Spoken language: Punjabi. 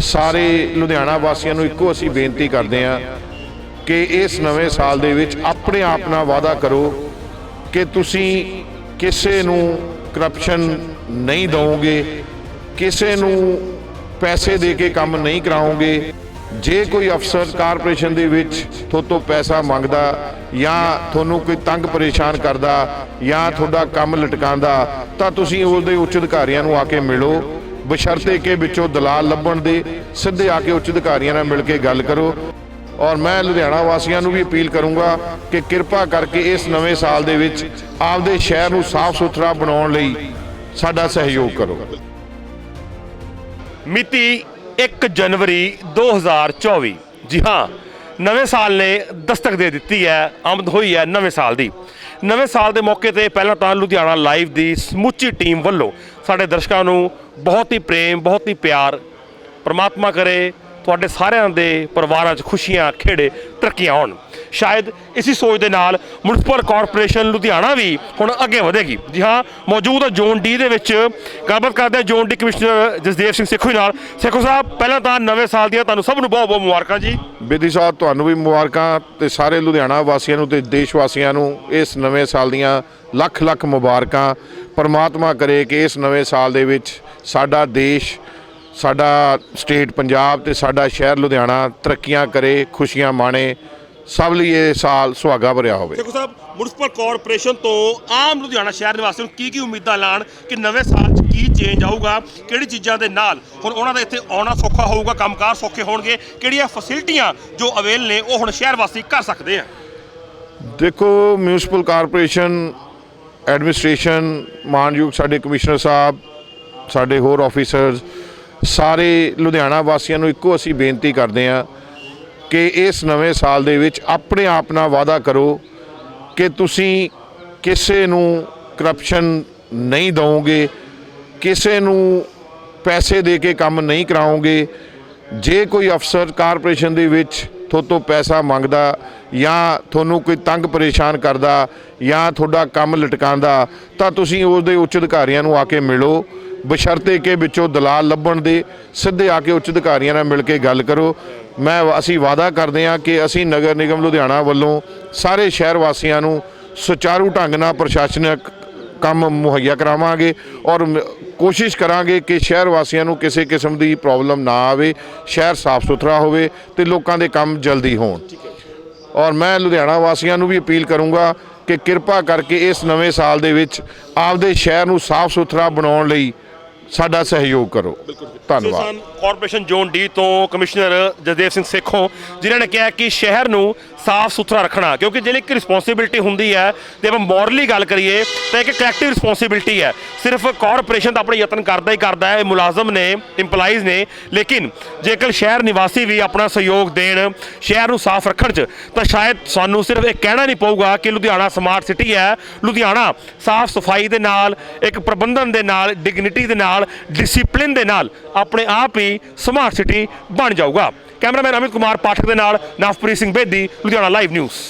ਸਾਰੇ ਲੁਧਿਆਣਾ ਵਾਸੀਆਂ ਨੂੰ ਇੱਕੋ ਅਸੀਂ ਬੇਨਤੀ ਕਰਦੇ ਹਾਂ ਕਿ ਇਸ ਨਵੇਂ ਸਾਲ ਦੇ ਵਿੱਚ ਆਪਣੇ ਆਪ ਨਾਲ ਵਾਅਦਾ ਕਰੋ ਕਿ ਤੁਸੀਂ ਕਿਸੇ ਨੂੰ ਕਰਪਸ਼ਨ ਨਹੀਂ ਦਿਓਗੇ ਕਿਸੇ ਨੂੰ ਪੈਸੇ ਦੇ ਕੇ ਕੰਮ ਨਹੀਂ ਕਰਾਓਗੇ, ਜੇ ਕੋਈ ਅਫਸਰ ਕਾਰਪੋਰੇਸ਼ਨ ਦੇ ਵਿੱਚ ਤੁਹਾਡੇ ਤੋਂ ਪੈਸਾ ਮੰਗਦਾ ਜਾਂ ਤੁਹਾਨੂੰ ਕੋਈ ਤੰਗ ਪਰੇਸ਼ਾਨ ਕਰਦਾ ਜਾਂ ਤੁਹਾਡਾ ਕੰਮ ਲਟਕਾਉਂਦਾ, ਤਾਂ ਤੁਸੀਂ ਉਹਦੇ ਉੱਚ ਅਧਿਕਾਰੀਆਂ ਨੂੰ ਆ ਕੇ ਮਿਲੋ। ਬਸ਼ਰਤੇ ਕਿ ਵਿੱਚੋਂ ਦਲਾਲ ਲੱਭਣ ਦੇ ਸਿੱਧੇ ਆ ਕੇ ਉੱਚ ਅਧਿਕਾਰੀਆਂ ਨਾਲ ਮਿਲ ਕੇ ਗੱਲ ਕਰੋ। ਔਰ ਮੈਂ ਲੁਧਿਆਣਾ ਵਾਸੀਆਂ ਨੂੰ ਵੀ ਅਪੀਲ ਕਰੂੰਗਾ ਕਿ ਕਿਰਪਾ ਕਰਕੇ ਇਸ ਨਵੇਂ ਸਾਲ ਦੇ ਵਿੱਚ ਆਪਦੇ ਸ਼ਹਿਰ ਨੂੰ ਸਾਫ਼ ਸੁਥਰਾ ਬਣਾਉਣ ਲਈ ਸਾਡਾ ਸਹਿਯੋਗ ਕਰੋ। ਮਿਤੀ 1 ਜਨਵਰੀ 2024 ਜੀ ਹਾਂ ਨਵੇਂ ਸਾਲ ਨੇ ਦਸਤਕ ਦੇ ਦਿੱਤੀ ਹੈ, ਆਮਦ ਹੋਈ ਹੈ ਨਵੇਂ ਸਾਲ ਦੀ। ਨਵੇਂ ਸਾਲ ਦੇ ਮੌਕੇ ਤੇ ਪਹਿਲਾਂ ਤਾਂ ਲੁਧਿਆਣਾ ਲਾਈਵ ਦੀ ਸਮੁੱਚੀ ਟੀਮ ਵੱਲੋਂ ਸਾਡੇ ਦਰਸ਼ਕਾਂ ਨੂੰ ਬਹੁਤ ਹੀ ਪ੍ਰੇਮ, ਬਹੁਤ ਹੀ ਪਿਆਰ, ਪ੍ਰਮਾਤਮਾ ਕਰੇ ਤੁਹਾਡੇ ਸਾਰਿਆਂ ਦੇ ਪਰਿਵਾਰਾਂ 'ਚ ਖੁਸ਼ੀਆਂ, ਖੇੜੇ ਤਰੱਕੀਆਂ ਆਉਣ। ਸ਼ਾਇਦ ਇਸੀ ਸੋਚ ਦੇ ਨਾਲ ਮੁਨਸਪਲ ਕਾਰਪੋਰੇਸ਼ਨ ਲੁਧਿਆਣਾ ਵੀ ਹੁਣ ਅੱਗੇ ਵਧੇਗੀ। ਜੀ ਹਾਂ, ਮੌਜੂਦ ਜ਼ੋਨ ਡੀ ਦੇ ਵਿੱਚ ਗੱਲਬਾਤ ਕਰਦੇ ਹਾਂ zone D commissioner Jasdev Singh Sekho ji ਨਾਲ। ਸੇਖੋ ਸਾਹਿਬ, ਪਹਿਲਾਂ ਤਾਂ ਨਵੇਂ ਸਾਲ ਦੀਆਂ ਤੁਹਾਨੂੰ ਸਭ ਨੂੰ ਬਹੁਤ ਬਹੁਤ ਮੁਬਾਰਕਾਂ ਜੀ। ਬੇਦੀ ਸਾਹਿਬ, ਤੁਹਾਨੂੰ ਵੀ ਮੁਬਾਰਕਾਂ ਤੇ ਸਾਰੇ ਲੁਧਿਆਣਾ ਵਾਸੀਆਂ ਨੂੰ ਤੇ ਦੇਸ਼ ਵਾਸੀਆਂ ਨੂੰ ਇਸ ਨਵੇਂ ਸਾਲ ਦੀਆਂ ਲੱਖ ਲੱਖ ਮੁਬਾਰਕਾਂ। ਪਰਮਾਤਮਾ ਕਰੇ ਕਿ ਇਸ ਨਵੇਂ ਸਾਲ ਦੇ ਵਿੱਚ ਸਾਡਾ ਦੇਸ਼, ਸਾਡਾ ਸਟੇਟ ਪੰਜਾਬ ਤੇ ਸਾਡਾ ਸ਼ਹਿਰ ਲੁਧਿਆਣਾ ਤਰੱਕੀਆਂ ਕਰੇ, ਖੁਸ਼ੀਆਂ ਮਾਣੇ। ਸਭ ਲਈ ਇਹ ਸਾਲ ਸੁਹਾਗਾ ਭਰਿਆ ਹੋਵੇ। ਸੇਖੋ ਸਾਹਿਬ ਮੁਨਸਪਲ ਕਾਰਪੋਰੇਸ਼ਨ ਤੋਂ ਆਮ ਲੁਧਿਆਣਾ ਸ਼ਹਿਰ ਨਿਵਾਸੀਆਂ ਨੂੰ ਕੀ ਕੀ ਉਮੀਦਾਂ ਲਾਣ ਕਿ ਨਵੇਂ ਸਾਲ 'ਚ ਕੀ ਚੇਂਜ ਆਊਗਾ ਕਿਹੜੀ ਚੀਜ਼ਾਂ ਦੇ ਨਾਲ ਹੁਣ ਉਹਨਾਂ ਦਾ ਇੱਥੇ ਆਉਣਾ ਸੌਖਾ ਹੋਊਗਾ ਕੰਮਕਾਰ ਸੌਖੇ ਹੋਣਗੇ ਕਿਹੜੀਆਂ ਫੈਸਿਲਿਟੀਆਂ ਜੋ ਅਵੇਲ ਨੇ ਉਹ ਹੁਣ ਸ਼ਹਿਰ ਵਾਸੀ ਕਰ ਸਕਦੇ ਆ? ਦੇਖੋ ਮਿਊਨਿਸਪਲ ਕਾਰਪੋਰੇਸ਼ਨ ਐਡਮਿਨਿਸਟ੍ਰੇਸ਼ਨ ਮਾਨਯੋਗ ਸਾਡੇ ਕਮਿਸ਼ਨਰ ਸਾਹਿਬ ਸਾਡੇ ਹੋਰ ਆਫੀਸਰਸ ਸਾਰੇ ਲੁਧਿਆਣਾ ਵਾਸੀਆਂ ਨੂੰ ਇੱਕੋ ਅਸੀਂ ਬੇਨਤੀ ਕਰਦੇ ਹਾਂ ਕਿ ਇਸ ਨਵੇਂ ਸਾਲ ਦੇ ਵਿੱਚ ਆਪਣੇ ਆਪ ਨਾਲ ਵਾਅਦਾ ਕਰੋ ਕਿ ਤੁਸੀਂ ਕਿਸੇ ਨੂੰ ਕਰਪਸ਼ਨ ਨਹੀਂ ਦਿਓਗੇ ਕਿਸੇ ਨੂੰ ਪੈਸੇ ਦੇ ਕੇ ਕੰਮ ਨਹੀਂ ਕਰਾਓਗੇ। ਜੇ ਕੋਈ ਅਫਸਰ ਕਾਰਪੋਰੇਸ਼ਨ ਦੇ ਵਿੱਚ ਤੁਹਾਡੇ ਤੋਂ ਪੈਸਾ ਮੰਗਦਾ ਜਾਂ ਤੁਹਾਨੂੰ ਕੋਈ ਤੰਗ ਪਰੇਸ਼ਾਨ ਕਰਦਾ ਜਾਂ ਤੁਹਾਡਾ ਕੰਮ ਲਟਕਾਉਂਦਾ, ਤਾਂ ਤੁਸੀਂ ਉਹਦੇ ਉੱਚ ਅਧਿਕਾਰੀਆਂ ਨੂੰ ਆ ਕੇ ਮਿਲੋ। ਬਸ਼ਰਤੇ ਕਿ ਵਿੱਚੋਂ ਦਲਾਲ ਲੱਭਣ ਦੇ ਸਿੱਧੇ ਆ ਕੇ ਉੱਚ ਅਧਿਕਾਰੀਆਂ ਨਾਲ ਮਿਲ ਕੇ ਗੱਲ ਕਰੋ। ਮੈਂ ਅਸੀਂ ਵਾਅਦਾ ਕਰਦੇ ਹਾਂ ਕਿ ਅਸੀਂ ਨਗਰ ਨਿਗਮ ਲੁਧਿਆਣਾ ਵੱਲੋਂ ਸਾਰੇ ਸ਼ਹਿਰ ਵਾਸੀਆਂ ਨੂੰ ਸੁਚਾਰੂ ਢੰਗ ਨਾਲ ਪ੍ਰਸ਼ਾਸਨਿਕ ਕੰਮ ਮੁਹੱਈਆ ਕਰਾਵਾਂਗੇ ਔਰ ਕੋਸ਼ਿਸ਼ ਕਰਾਂਗੇ ਕਿ ਸ਼ਹਿਰ ਵਾਸੀਆਂ ਨੂੰ ਕਿਸੇ ਕਿਸਮ ਦੀ ਪ੍ਰੋਬਲਮ ਨਾ ਆਵੇ, ਸ਼ਹਿਰ ਸਾਫ਼ ਸੁਥਰਾ ਹੋਵੇ ਤੇ ਲੋਕਾਂ ਦੇ ਕੰਮ ਜਲਦੀ ਹੋਣ। ਔਰ ਮੈਂ ਲੁਧਿਆਣਾ ਵਾਸੀਆਂ ਨੂੰ ਵੀ ਅਪੀਲ ਕਰੂੰਗਾ ਕਿ ਕਿਰਪਾ ਕਰਕੇ ਇਸ ਨਵੇਂ ਸਾਲ ਦੇ ਵਿੱਚ ਆਪਦੇ ਸ਼ਹਿਰ ਨੂੰ ਸਾਫ਼ ਸੁਥਰਾ ਬਣਾਉਣ ਲਈ ਸਾਡਾ ਸਹਿਯੋਗ ਕਰੋ। ਧੰਨਵਾਦ। ਸਨ ਕਾਰਪੋਰੇਸ਼ਨ ਜ਼ੋਨ ਡੀ ਤੋਂ ਕਮਿਸ਼ਨਰ ਜਸਦੇਵ ਸਿੰਘ ਸੇਖੋਂ ਜਿਨ੍ਹਾਂ ਨੇ ਕਿਹਾ ਕਿ ਸ਼ਹਿਰ ਨੂੰ ਸਾਫ਼ ਸੁਥਰਾ ਰੱਖਣਾ, ਕਿਉਂਕਿ ਜਿਹੜੀ ਇੱਕ ਰਿਸਪੌਂਸਿਬਿਲਟੀ ਹੁੰਦੀ ਹੈ, ਤੇ ਆਪਾਂ ਮੋਰਲੀ ਗੱਲ ਕਰੀਏ, ਤਾਂ ਇੱਕ ਕਲੈਕਟਿਵ ਰਿਸਪੌਂਸਿਬਿਲਟੀ ਹੈ। ਸਿਰਫ ਕਾਰਪੋਰੇਸ਼ਨ ਤਾਂ ਆਪਣੇ ਯਤਨ ਕਰਦਾ ਹੀ ਕਰਦਾ ਹੈ ਮੁਲਾਜ਼ਮ ਨੇ, EMPLOYEES ਨੇ, ਲੇਕਿਨ ਜੇਕਰ ਸ਼ਹਿਰ ਨਿਵਾਸੀ ਵੀ ਆਪਣਾ ਸਹਿਯੋਗ ਦੇਣ, ਸ਼ਹਿਰ ਨੂੰ ਸਾਫ਼ ਰੱਖਣ 'ਚ, ਤਾਂ ਸ਼ਾਇਦ ਸਾਨੂੰ ਸਿਰਫ ਇਹ ਕਹਿਣਾ ਨਹੀਂ ਪਊਗਾ ਕਿ ਲੁਧਿਆਣਾ ਸਮਾਰਟ ਸਿਟੀ ਹੈ। ਲੁਧਿਆਣਾ ਸਾਫ਼ ਸਫ਼ਾਈ ਦੇ ਨਾਲ, ਇੱਕ ਪ੍ਰਬੰਧਨ ਦੇ ਨਾਲ ਡਿਗਨਿਟੀ ਦੇ ਨਾਲ ਡਿਸਪਲਿਨ ਦੇ ਨਾਲ ਆਪਣੇ ਆਪ ਹੀ ਸਮਾਰਟ ਸਿਟੀ ਬਣ ਜਾਊਗਾ। ਕੈਮਰਾਮੈਨ ਅਮਿਤ ਕੁਮਾਰ ਪਾਠਕ ਦੇ ਨਾਲ ਨਵਪ੍ਰੀਤ ਸਿੰਘ ਬੇਦੀ ਲੁਧਿਆਣਾ ਲਾਈਵ ਨਿਊਜ਼